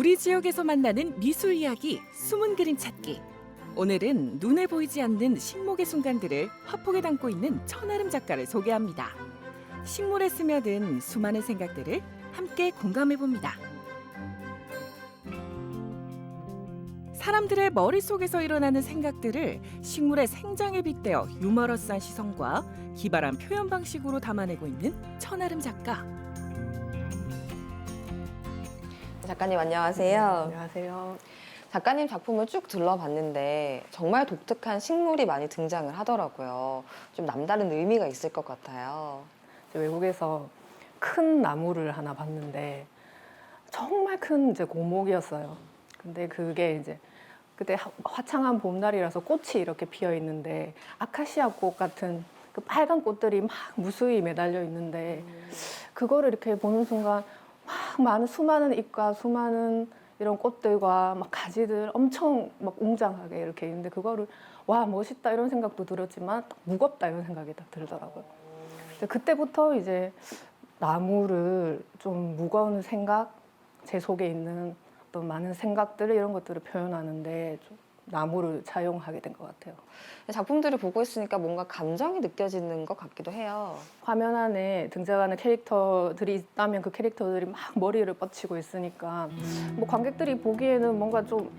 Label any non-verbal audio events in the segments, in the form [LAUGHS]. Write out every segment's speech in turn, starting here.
우리 지역에서 만나는 미술 이야기 숨은 그림 찾기. 오늘은 눈에 보이지 않는 식목의 순간들을 화폭에 담고 있는 천아름 작가를 소개합니다. 식물에 스며든 수많은 생각들을 함께 공감해 봅니다. 사람들의 머릿속에서 일어나는 생각들을 식물의 생장에 빗대어 유머러스한 시선과 기발한 표현 방식으로 담아내고 있는 천아름 작가. 작가님 안녕하세요. 안녕하세요. 작가님 작품을 쭉 둘러봤는데 정말 독특한 식물이 많이 등장을 하더라고요. 좀 남다른 의미가 있을 것 같아요. 이제 외국에서 큰 나무를 하나 봤는데 정말 큰 이제 고목이었어요. 근데 그게 이제 그때 하- 화창한 봄날이라서 꽃이 이렇게 피어 있는데 아카시아 꽃 같은 그 빨간 꽃들이 막 무수히 매달려 있는데 그거를 이렇게 보는 순간 막 많은 수많은 잎과 수많은 이런 꽃들과 막 가지들 엄청 막 웅장하게 이렇게 있는데 그거를 와 멋있다 이런 생각도 들었지만 딱 무겁다 이런 생각이 딱 들더라고요. 그때부터 이제 나무를 좀 무거운 생각, 제 속에 있는 어떤 많은 생각들 이런 것들을 표현하는데 좀 나무를 차용하게 된 것 같아요. 작품들을 보고 있으니까 뭔가 감정이 느껴지는 것 같기도 해요. 화면 안에 등장하는 캐릭터들이 있다면 그 캐릭터들이 막 머리를 뻗치고 있으니까 뭐 관객들이 보기에는 뭔가 좀,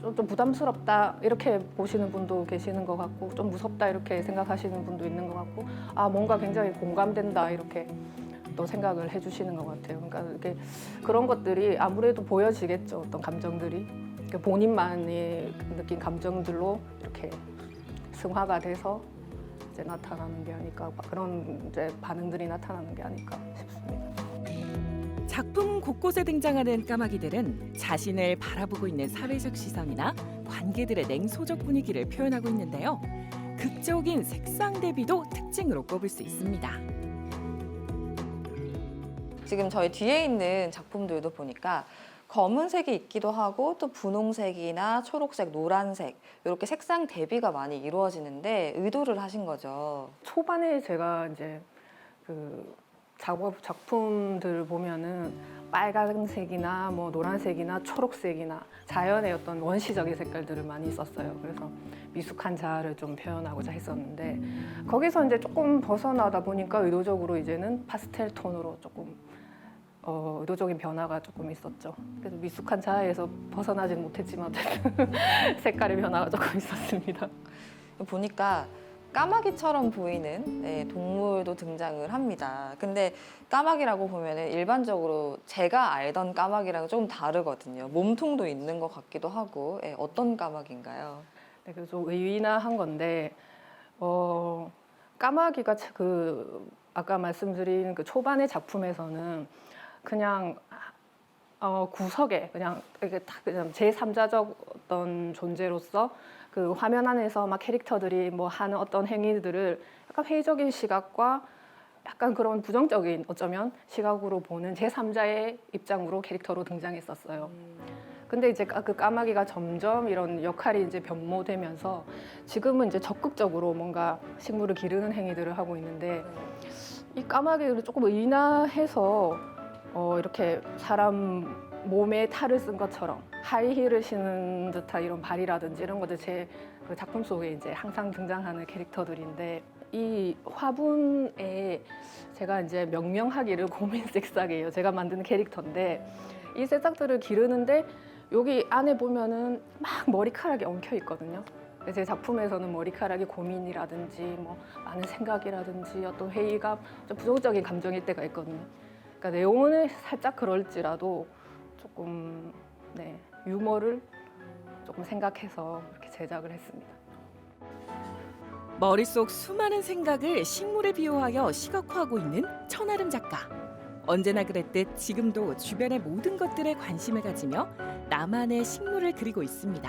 좀, 좀 부담스럽다 이렇게 보시는 분도 계시는 것 같고 좀 무섭다 이렇게 생각하시는 분도 있는 것 같고 아 뭔가 굉장히 공감된다 이렇게 또 생각을 해주시는 것 같아요. 그러니까 이렇게 그런 것들이 아무래도 보여지겠죠 어떤 감정들이 본인만이 느낀 감정들로 이렇게 승화가 돼서 이제 나타나는 게 아닐까 그런 이제 반응들이 나타나는 게 아닐까 싶습니다. 작품 곳곳에 등장하는 까마귀들은 자신을 바라보고 있는 사회적 시선이나 관계들의 냉소적 분위기를 표현하고 있는데요. 극적인 색상 대비도 특징으로 꼽을 수 있습니다. 지금 저희 뒤에 있는 작품들도 보니까 검은색이 있기도 하고 또 분홍색이나 초록색, 노란색 이렇게 색상 대비가 많이 이루어지는데 의도를 하신 거죠. 초반에 제가 이제 그 작업 작품들을 보면은 빨간색이나 뭐 노란색이나 초록색이나 자연의 어떤 원시적인 색깔들을 많이 썼어요. 그래서 미숙한 자아를 좀 표현하고자 했었는데 거기서 이제 조금 벗어나다 보니까 의도적으로 이제는 파스텔 톤으로 조금 어, 의도적인 변화가 조금 있었죠. 그래서 미숙한 자아에서 벗어나지는 못했지만 [LAUGHS] 색깔의 변화가 조금 있었습니다. 보니까 까마귀처럼 보이는 네, 동물도 등장을 합니다. 근데 까마귀라고 보면 일반적으로 제가 알던 까마귀랑 조금 다르거든요. 몸통도 있는 것 같기도 하고 예, 어떤 까마귀인가요? 네, 그래서 좀 의인화한 건데 어, 까마귀가 차- 그 아까 말씀드린 그 초반의 작품에서는 그냥 어, 구석에 그냥 이게 딱 그냥 제 3자적 어떤 존재로서 그 화면 안에서 막 캐릭터들이 뭐 하는 어떤 행위들을 약간 회의적인 시각과 약간 그런 부정적인 어쩌면 시각으로 보는 제 3자의 입장으로 캐릭터로 등장했었어요. 근데 이제 까- 그 까마귀가 점점 이런 역할이 이제 변모되면서 지금은 이제 적극적으로 뭔가 식물을 기르는 행위들을 하고 있는데 이 까마귀를 조금 의인화해서 어 이렇게 사람 몸에 탈을 쓴 것처럼 하이힐을 신은 듯한 이런 발이라든지 이런 것들 제 그 작품 속에 이제 항상 등장하는 캐릭터들인데 이 화분에 제가 이제 명명하기를 [LAUGHS] 고민 색상이에요. 제가 만드는 캐릭터인데 이 새싹들을 기르는데 여기 안에 보면은 막 머리카락이 엉켜 있거든요. 제 작품에서는 머리카락이 고민이라든지 뭐 많은 생각이라든지 어떤 회의감, 좀 부정적인 감정일 때가 있거든요. 그러니까 내용은 살짝 그럴지라도 조금 네 유머를 조금 생각해서 이렇게 제작을 했습니다. 머릿속 수많은 생각을 식물에 비유하여 시각화하고 있는 천아름 작가. 언제나 그랬듯 지금도 주변의 모든 것들에 관심을 가지며 나만의 식물을 그리고 있습니다.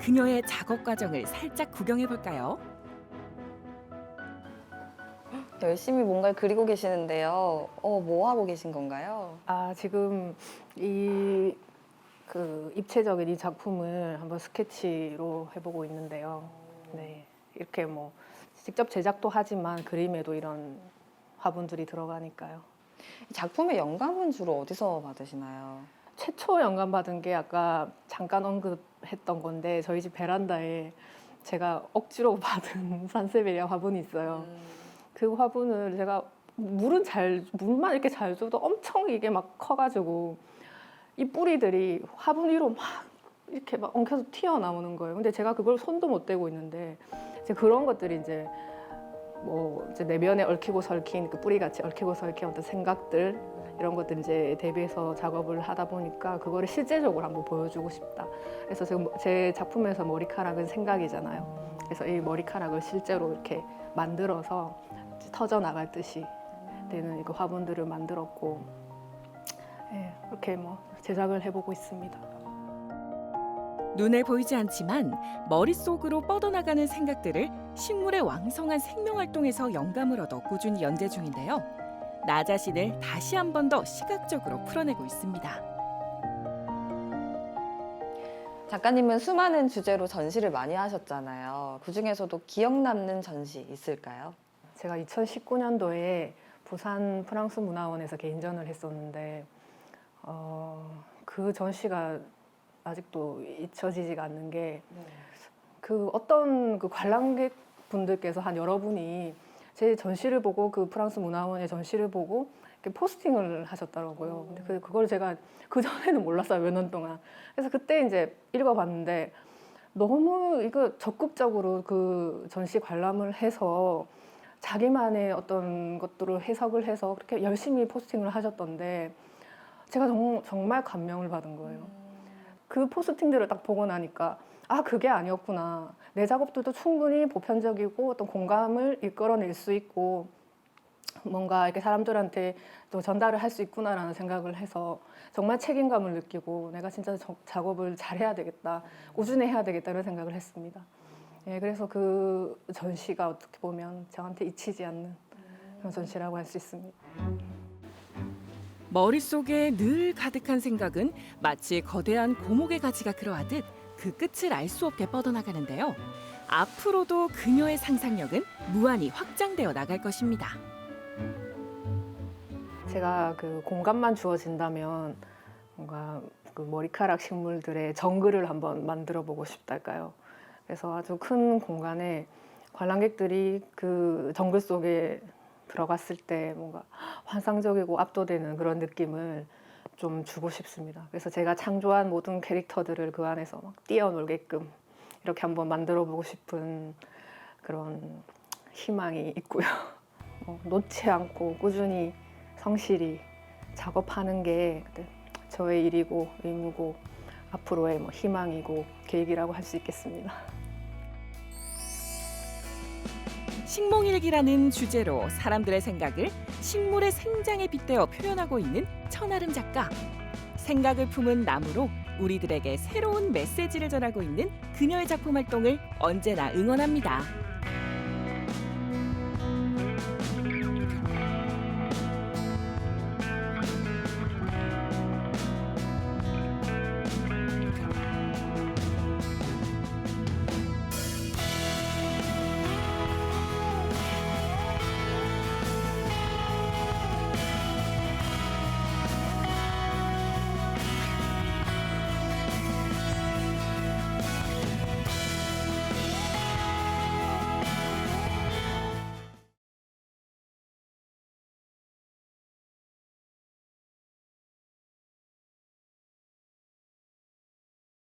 그녀의 작업 과정을 살짝 구경해 볼까요? 열심히 뭔가를 그리고 계시는데요. 어, 뭐 하고 계신 건가요? 아 지금 이 그 입체적인 이 작품을 한번 스케치로 해보고 있는데요. 네 이렇게 뭐 직접 제작도 하지만 그림에도 이런 화분들이 들어가니까요. 작품의 영감은 주로 어디서 받으시나요? 최초 영감 받은 게 아까 잠깐 언급했던 건데 저희 집 베란다에 제가 억지로 [LAUGHS] 받은 산세베리아 화분이 있어요. 그 화분을 제가 물은 잘 물만 이렇게 잘 줘도 엄청 이게 막 커가지고 이 뿌리들이 화분 위로 막 이렇게 막 엉켜서 튀어나오는 거예요. 근데 제가 그걸 손도 못 대고 있는데 이제 그런 것들이 이제 뭐 이제 내면에 얽히고 설킨 그 뿌리 같이 얽히고 설킨 어떤 생각들 이런 것들 이제 대비해서 작업을 하다 보니까 그거를 실제적으로 한번 보여주고 싶다. 그래서 지금 제 작품에서 머리카락은 생각이잖아요. 그래서 이 머리카락을 실제로 이렇게 만들어서 터져 나갈 듯이 되는 그 화분들을 만들었고 예, 이렇게 뭐 제작을 해보고 있습니다. 눈에 보이지 않지만 머릿속으로 뻗어나가는 생각들을 식물의 왕성한 생명 활동에서 영감을 얻어 꾸준히 연재 중인데요. 나 자신을 다시 한 번 더 시각적으로 풀어내고 있습니다. 작가님은 수많은 주제로 전시를 많이 하셨잖아요. 그 중에서도 기억 남는 전시 있을까요? 제가 2019년도에 부산 프랑스 문화원에서 개인전을 했었는데 어, 그 전시가 아직도 잊혀지지가 않는 게 그 어떤 그 관람객 분들께서 한 여러분이 제 전시를 보고 그 프랑스 문화원의 전시를 보고 포스팅을 하셨더라고요. 근데 그, 그걸 제가 그 전에는 몰랐어요 몇 년 동안. 그래서 그때 이제 읽어봤는데 너무 이거 적극적으로 그 전시 관람을 해서 자기만의 어떤 것들을 해석을 해서 그렇게 열심히 포스팅을 하셨던데 제가 정, 정말 감명을 받은 거예요. 그 포스팅들을 딱 보고 나니까 아 그게 아니었구나 내 작업들도 충분히 보편적이고 어떤 공감을 이끌어낼 수 있고 뭔가 이렇게 사람들한테 또 전달을 할 수 있구나라는 생각을 해서 정말 책임감을 느끼고 내가 진짜 저- 작업을 잘해야 되겠다 꾸준히 해야 되겠다 이런 생각을 했습니다. 예, 그래서 그 전시가 어떻게 보면 저한테 잊히지 않는 그런 전시라고 할 수 있습니다. 머릿속에 늘 가득한 생각은 마치 거대한 고목의 가지가 그러하듯 그 끝을 알 수 없게 뻗어나가는데요. 앞으로도 그녀의 상상력은 무한히 확장되어 나갈 것입니다. 제가 그 공간만 주어진다면 뭔가 그 머리카락 식물들의 정글을 한번 만들어 보고 싶달까요? 그래서 아주 큰 공간에 관람객들이 그 정글 속에 들어갔을 때 뭔가 환상적이고 압도되는 그런 느낌을 좀 주고 싶습니다. 그래서 제가 창조한 모든 캐릭터들을 그 안에서 막 뛰어놀게끔 이렇게 한번 만들어 보고 싶은 그런 희망이 있고요. [LAUGHS] 어, 놓지 않고 꾸준히 성실히 작업하는 게 저의 일이고 의무고 앞으로의 뭐 희망이고 계획이라고 할 수 있겠습니다. [LAUGHS] 식목일기라는 주제로 사람들의 생각을 식물의 생장에 빗대어 표현하고 있는 천아름 작가. 생각을 품은 나무로 우리들에게 새로운 메시지를 전하고 있는 그녀의 작품 활동을 언제나 응원합니다.